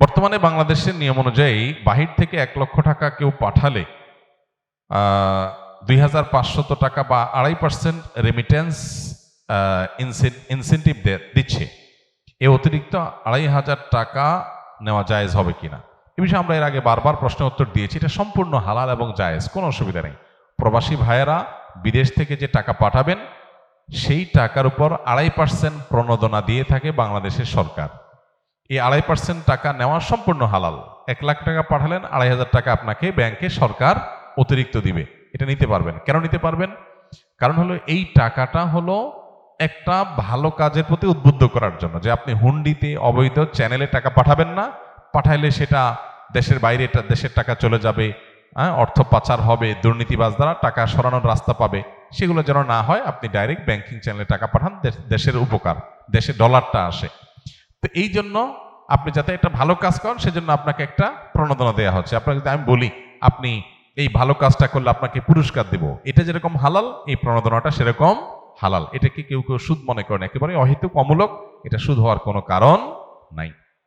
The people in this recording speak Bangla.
বর্তমানে বাংলাদেশের নিয়ম অনুযায়ী বাহির থেকে এক লক্ষ টাকা কেউ পাঠালে দুই হাজার পাঁচশত টাকা বা আড়াই পার্সেন্ট রেমিটেন্স ইনসেন্টিভ দিচ্ছে। এ অতিরিক্ত আড়াই হাজার টাকা নেওয়া জায়েজ হবে কিনা? এ বিষয়ে আমরা এর আগে বারবার প্রশ্ন উত্তর দিয়েছি। এটা সম্পূর্ণ হালাল এবং জায়েজ, কোনো অসুবিধা নেই। প্রবাসী ভাইয়েরা বিদেশ থেকে যে টাকা পাঠাবেন, সেই টাকার উপর আড়াই পার্সেন্ট প্রণোদনা দিয়ে থাকে বাংলাদেশের সরকার। এই আড়াই পার্সেন্ট টাকা নেওয়া সম্পূর্ণ হালাল। এক লাখ টাকা পাঠালেন, আড়াই হাজার টাকা আপনাকে ব্যাংকে সরকার অতিরিক্ত দিবে। এটা নিতে পারবেন। কেন নিতে পারবেন? কারণ হলো এই টাকাটা হলো একটা ভালো কাজের প্রতি উদ্বুদ্ধ করার জন্য। যে আপনি হুন্ডিতে, অবৈধ চ্যানেলে টাকা পাঠাবেন না, পাঠাইলে সেটা দেশের বাইরে দেশের টাকা চলে যাবে হ্যাঁ অর্থ পাচার হবে, দুর্নীতিবাজ দ্বারা টাকা সরানোর রাস্তা পাবে। সেগুলো যেন না হয়, আপনি ডাইরেক্ট ব্যাংকিং চ্যানেলে টাকা পাঠান দেশ- দেশের উপকার, দেশে ডলারটা আসে। তো এই জন্য আপনি যাতে একটা ভালো কাজ করেন, সেজন্য আপনাকে একটা প্রণোদনা দেওয়া হচ্ছে। আপনাকে যদি আমি বলি, আপনি এই ভালো কাজটা করলে আপনাকে পুরস্কার দেব, এটা যেরকম হালাল, এই প্রণোদনাটা সেরকম হালাল। এটাকে কেউ কেউ সুদ মনে করেন, একেবারে অহেতুক অমূলক, এটা সুদ হওয়ার কোনো কারণ নাই।